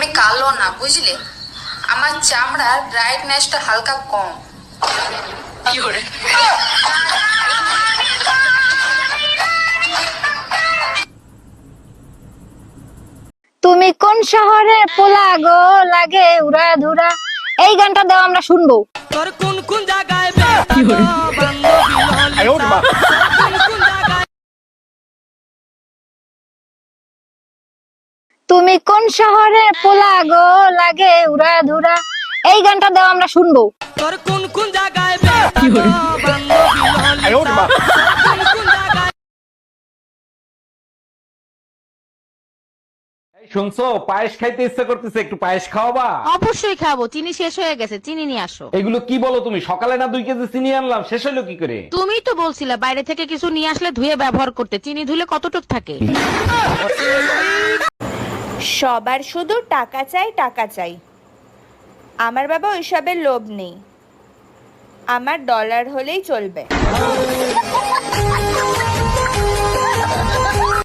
আমি কালো না বুঝলে? আমার চামড়ার ব্রাইটনেসটা হালকা কম। তুমি কোন শহরে পোলা গো লাগে উড়া ধুরা এই গানটা দাও আমরা শুনব। তোর কোন কোন জায়গায় তুমি কোন শহরে পোলা গো লাগে উড়া ধুরা এই গানটা দাও আমরা শুনব। তোর কোন কোন জায়গায় শুনছো পায়েস খাইতে ইচ্ছা করতেছে একটু পায়েস খাওয়াবা? অবশ্যই খাব চিনি শেষ হয়ে গেছে চিনি নিয়ে আসো। এগুলো কি বলো তুমি? সকালে না দুই কেজি চিনি আনলাম শেষ হলো কি করে? তুমি তো বলছিলে বাইরে থেকে কিছু নিয়ে আসলে ধুয়ে ব্যবহার করতে চিনি ধুলে কতটুক থাকে? সবার শুধু টাকা চাই টাকা চাই। আমার বাবা ওইসবের লোভ নেই। আমার ডলার হলেই চলবে।